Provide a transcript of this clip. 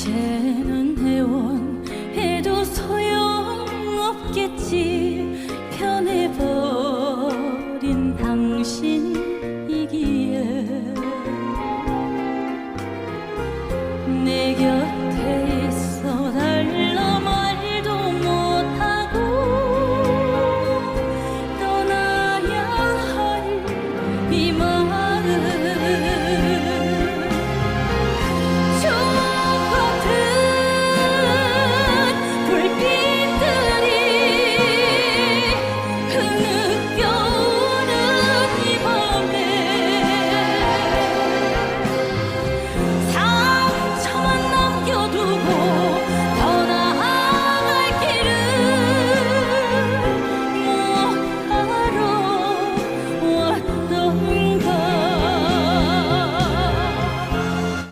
이제는 해원